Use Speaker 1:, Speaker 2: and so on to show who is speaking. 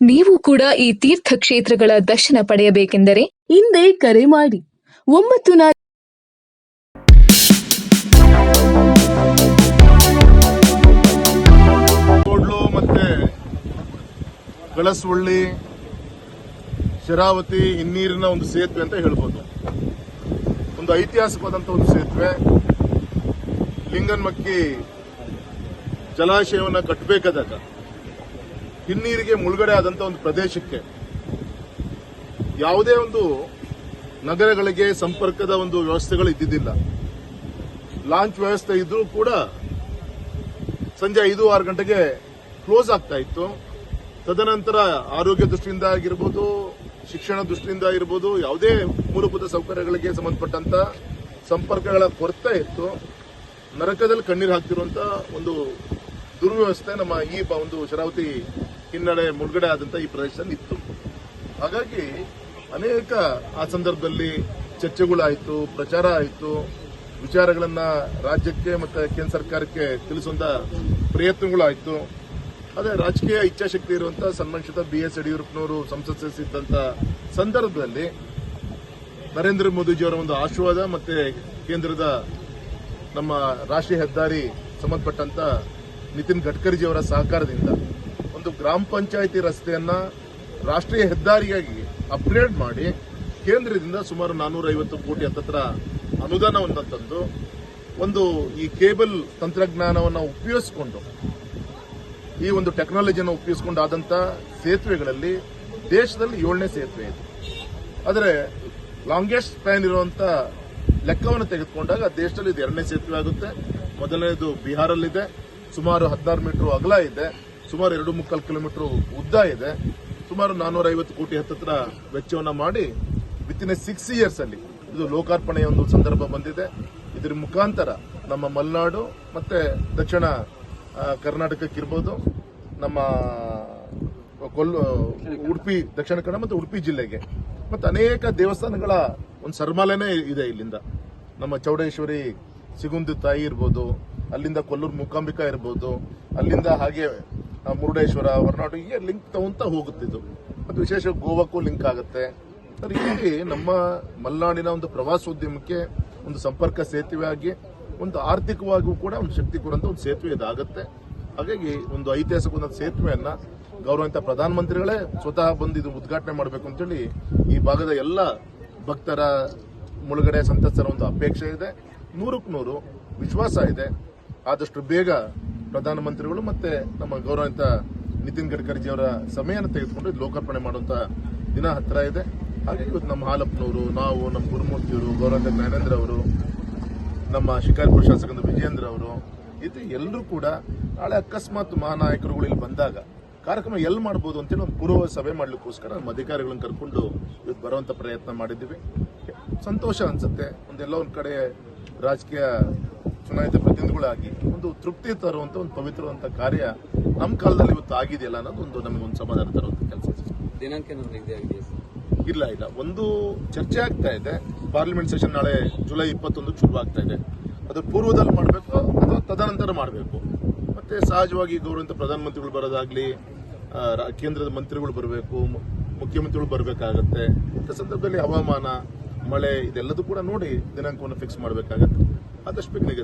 Speaker 1: ನೀವು ಕೂಡ ಈ ತೀರ್ಥ ಕ್ಷೇತ್ರಗಳ ದರ್ಶನ ಪಡೆಯಬೇಕೆಂದರೆ ಹಿಂದೆ ಕರೆ ಮಾಡಿ. ಒಂಬತ್ತು ನಾಲ್ಕು
Speaker 2: ಮತ್ತೆ ಕಳಸವಳ್ಳಿ ಶರಾವತಿ ಹಿನ್ನೀರಿನ ಒಂದು ಸೇತುವೆ ಅಂತ ಹೇಳ್ಬೋದು. ಒಂದು ಐತಿಹಾಸಿಕವಾದಂಥ ಒಂದು ಸೇತುವೆ. ಲಿಂಗನ್ಮಕ್ಕಿ ಜಲಾಶಯವನ್ನು ಕಟ್ಟಬೇಕಾದಾಗ ಹಿನ್ನೀರಿಗೆ ಮುಳುಗಡೆ ಆದಂಥ ಒಂದು ಪ್ರದೇಶಕ್ಕೆ ಯಾವುದೇ ಒಂದು ನಗರಗಳಿಗೆ ಸಂಪರ್ಕದ ಒಂದು ವ್ಯವಸ್ಥೆಗಳು ಇದ್ದಿದ್ದಿಲ್ಲ. ಲಾಂಚ್ ವ್ಯವಸ್ಥೆ ಇದ್ರೂ ಕೂಡ ಸಂಜೆ ಐದು ಆರು ಗಂಟೆಗೆ ಕ್ಲೋಸ್ ಆಗ್ತಾ ಇತ್ತು. ತದನಂತರ ಆರೋಗ್ಯ ದೃಷ್ಟಿಯಿಂದ ಆಗಿರ್ಬೋದು, ಶಿಕ್ಷಣ ದೃಷ್ಟಿಯಿಂದ ಆಗಿರ್ಬೋದು, ಯಾವುದೇ ಮೂಲಭೂತ ಸೌಕರ್ಯಗಳಿಗೆ ಸಂಬಂಧಪಟ್ಟಂತ ಸಂಪರ್ಕಗಳ ಕೊರತೆ ಇತ್ತು. ನರಕದಲ್ಲಿ ಕಣ್ಣೀರು ಹಾಕ್ತಿರುವಂತ ಒಂದು ದುರ್ವ್ಯವಸ್ಥೆ ನಮ್ಮ ಈ ಒಂದು ಶರಾವತಿ ಹಿನ್ನಡೆ ಮುಳುಗಡೆ ಆದಂತ ಈ ಪ್ರದೇಶದಲ್ಲಿ ಇತ್ತು. ಹಾಗಾಗಿ ಅನೇಕ ಆ ಸಂದರ್ಭದಲ್ಲಿ ಚರ್ಚೆಗಳಾಯಿತು, ಪ್ರಚಾರ ಆಯಿತು. ವಿಚಾರಗಳನ್ನ ರಾಜ್ಯಕ್ಕೆ ಮತ್ತೆ ಕೇಂದ್ರ ಸರ್ಕಾರಕ್ಕೆ ತಿಳಿಸುವಂತ ಪ್ರಯತ್ನಗಳಾಯಿತು. ಅದೇ ರಾಜಕೀಯ ಇಚ್ಛಾಶಕ್ತಿ ಇರುವಂತ ಸನ್ಮಾನಿಸಿದ ಬಿ ಎಸ್ ಯಡಿಯೂರಪ್ಪನವರು ಸಂಸತ್ ಸದಸ್ಯರಿದ್ದಂತ ಸಂದರ್ಭದಲ್ಲಿ ನರೇಂದ್ರ ಮೋದಿಜಿಯವರ ಒಂದು ಆಶೀರ್ವಾದ ಮತ್ತೆ ಕೇಂದ್ರದ ನಮ್ಮ ರಾಷ್ಟ್ರೀಯ ಹೆದ್ದಾರಿ ಸಂಬಂಧಪಟ್ಟಂತ ನಿತಿನ್ ಗಡ್ಕರಿಜಿಯವರ ಸಹಕಾರದಿಂದ ಒಂದು ಗ್ರಾಮ ಪಂಚಾಯಿತಿ ರಸ್ತೆಯನ್ನ ರಾಷ್ಟ್ರೀಯ ಹೆದ್ದಾರಿಯಾಗಿ ಅಪ್ಗ್ರೇಡ್ ಮಾಡಿ ಕೇಂದ್ರದಿಂದ ಸುಮಾರು ನಾನೂರ ಐವತ್ತು ಕೋಟಿ ಹತ್ತತ್ರ ಅನುದಾನವನ್ನು ತಂದು ಒಂದು ಈ ಕೇಬಲ್ ತಂತ್ರಜ್ಞಾನವನ್ನು ಉಪಯೋಗಿಸಿಕೊಂಡು, ಈ ಒಂದು ಟೆಕ್ನಾಲಜಿಯನ್ನು ಉಪಯೋಗಿಸಿಕೊಂಡು ಆದಂತ ಸೇತುವೆಗಳಲ್ಲಿ ದೇಶದಲ್ಲಿ ಏಳನೇ ಸೇತುವೆ ಇದೆ. ಆದರೆ ಲಾಂಗೆಸ್ಟ್ ಸ್ಪ್ಯಾನ್ ಇರುವಂತ ಲೆಕ್ಕವನ್ನು ತೆಗೆದುಕೊಂಡಾಗ ದೇಶದಲ್ಲಿ ಇದು ಎರಡನೇ ಸೇತುವೆ ಆಗುತ್ತೆ. ಮೊದಲನೇದು ಬಿಹಾರಲ್ಲಿದೆ. ಸುಮಾರು ಹದಿನಾರು ಮೀಟರ್ ಅಗಲ ಇದೆ. ಸುಮಾರು ಎರಡು ಮುಕ್ಕಾಲು ಕಿಲೋಮೀಟರ್ ಉದ್ದ ಇದೆ. ಸುಮಾರು ನಾನೂರ ಐವತ್ತು ಕೋಟಿ ಹತ್ತಿರ ವೆಚ್ಚವನ್ನ ಮಾಡಿ with in a six years ಅಲ್ಲಿ ಇದು ಲೋಕಾರ್ಪಣೆಯ ಒಂದು ಸಂದರ್ಭ ಬಂದಿದೆ. ಇದರ ಮುಖಾಂತರ ನಮ್ಮ ಮಲೆನಾಡು ಮತ್ತೆ ದಕ್ಷಿಣ ಕರ್ನಾಟಕಕ್ಕೆ ಕರ್ನಾಟಕಕ್ಕಿರ್ಬೋದು ನಮ್ಮ ಕೊಲ್ಲ ಉಡುಪಿ, ದಕ್ಷಿಣ ಕನ್ನಡ ಮತ್ತು ಉಡುಪಿ ಜಿಲ್ಲೆಗೆ. ಮತ್ತು ಅನೇಕ ದೇವಸ್ಥಾನಗಳ ಒಂದು ಸರ್ಮಾಲೆನೇ ಇದೆ ಇಲ್ಲಿಂದ. ನಮ್ಮ ಚೌಡೇಶ್ವರಿ, ಸಿಗುಂದಿ ತಾಯಿ ಇರ್ಬೋದು. ಅಲ್ಲಿಂದ ಕೊಲ್ಲೂರು ಮೂಕಾಂಬಿಕಾ ಇರ್ಬೋದು, ಅಲ್ಲಿಂದ ಹಾಗೆ ಮುರುಡೇಶ್ವರ, ಹೊರನಾಡು, ಹೀಗೆ ಲಿಂಕ್ ತಗೊಂತ ಹೋಗುತ್ತಿದ್ದು ಮತ್ತು ವಿಶೇಷ ಗೋವಾಕ್ಕೂ ಲಿಂಕ್ ಆಗುತ್ತೆ. ಹೀಗಾಗಿ ಹೀಗೆ ನಮ್ಮ ಮಲೆನಾಡಿನ ಒಂದು ಪ್ರವಾಸೋದ್ಯಮಕ್ಕೆ ಒಂದು ಸಂಪರ್ಕ ಸೇತುವೆ ಆಗಿ ಒಂದು ಆರ್ಥಿಕವಾಗಿಯೂ ಕೂಡ ಒಂದು ಶಕ್ತಿ ಕೊಡುವಂತ ಒಂದು ಸೇತುವೆ ಇದಾಗುತ್ತೆ. ಹಾಗಾಗಿ ಒಂದು ಐತಿಹಾಸಿಕ ಒಂದು ಸೇತುವೆಯನ್ನ ಗೌರವಂತ ಪ್ರಧಾನಮಂತ್ರಿಗಳೇ ಸ್ವತಃ ಬಂದು ಇದು ಉದ್ಘಾಟನೆ ಮಾಡಬೇಕು ಅಂತೇಳಿ ಈ ಭಾಗದ ಎಲ್ಲ ಭಕ್ತರ ಮುಳುಗಡೆ ಸಂತಸರ ಒಂದು ಅಪೇಕ್ಷೆ ಇದೆ. ನೂರಕ್ಕೆ ನೂರು ವಿಶ್ವಾಸ ಇದೆ. ಆದಷ್ಟು ಬೇಗ ಪ್ರಧಾನಮಂತ್ರಿಗಳು ಮತ್ತೆ ನಮ್ಮ ಗೌರವಂತ ನಿತಿನ್ ಅವರ ಸಮಯನ ತೆಗೆದುಕೊಂಡು ಲೋಕಾರ್ಪಣೆ ಮಾಡುವಂತ ದಿನ ಹತ್ತಿರ ಇದೆ. ಹಾಗೆ ಇವತ್ತು ನಮ್ಮ ಹಾಲಪ್ಪನವರು, ನಾವು, ನಮ್ಮ ಗುರುಮೂರ್ತಿಯವರು ಗೌರವಂತ ಜ್ಞಾನೇಂದ್ರ ಅವರು, ನಮ್ಮ ಶಿಕಾರಿಪುರ ಶಾಸಕರ ವಿಜೇಂದ್ರ ಅವರು, ಇದು ಎಲ್ಲರೂ ಕೂಡ ನಾಳೆ ಅಕಸ್ಮಾತ್ ಮಹಾನಾಯಕರುಗಳು ಇಲ್ಲಿ ಬಂದಾಗ ಕಾರ್ಯಕ್ರಮ ಎಲ್ಲಿ ಮಾಡ್ಬೋದು ಅಂತೇಳಿ ಒಂದು ಪೂರ್ವ ಸಭೆ ಮಾಡಲಿಕ್ಕೋಸ್ಕರ ನಮ್ಮ ಅಧಿಕಾರಿಗಳನ್ನ ಕರ್ಕೊಂಡು ಇವತ್ತು ಬರುವಂತ ಪ್ರಯತ್ನ ಮಾಡಿದ್ದೀವಿ. ಸಂತೋಷ ಅನ್ಸುತ್ತೆ. ಒಂದೆಲ್ಲ ಒಂದು ಕಡೆ ರಾಜಕೀಯ ಚುನಾಯಿತ ಪ್ರತಿನಿಧಿಗಳಾಗಿ ಒಂದು ತೃಪ್ತಿ ತರುವಂತ ಒಂದು ಪವಿತ್ರವಂತ ಕಾರ್ಯ ನಮ್ಮ ಕಾಲದಲ್ಲಿ ಇವತ್ತು ಆಗಿದೆಯಲ್ಲ ಅನ್ನೋದು ಒಂದು ನಮಗೊಂದು ಸಮಾಧಾನ ತರುವಂತ ಕೆಲಸ
Speaker 3: ದಿನಾಂಕ
Speaker 2: ಇಲ್ಲ ಇಲ್ಲ. ಒಂದು ಚರ್ಚೆ ಆಗ್ತಾ ಇದೆ. ಪಾರ್ಲಿಮೆಂಟ್ ಸೆಷನ್ ನಾಳೆ ಜುಲೈ ಇಪ್ಪತ್ತೊಂದು ಶುರು ಆಗ್ತಾ ಇದೆ. ಅದು ಪೂರ್ವದಲ್ಲಿ ಮಾಡಬೇಕು ಅಥವಾ ತದನಂತರ ಮಾಡಬೇಕು. ಮತ್ತೆ ಸಹಜವಾಗಿ ಗೌರವಂತ ಪ್ರಧಾನಮಂತ್ರಿಗಳು ಬರೋದಾಗ್ಲಿ ಕೇಂದ್ರದ ಮಂತ್ರಿಗಳು ಬರಬೇಕು ಮುಖ್ಯಮಂತ್ರಿಗಳು ಬರಬೇಕಾಗತ್ತೆ. ಇಂಥ ಸಂದರ್ಭದಲ್ಲಿ ಹವಾಮಾನ ಮಳೆ ಇದೆಲ್ಲದೂ ಕೂಡ ನೋಡಿ ದಿನಾಂಕವನ್ನು ಫಿಕ್ಸ್ ಮಾಡಬೇಕಾಗತ್ತೆ. ಆದಷ್ಟು ಬೇಗ ನಿಗದಿ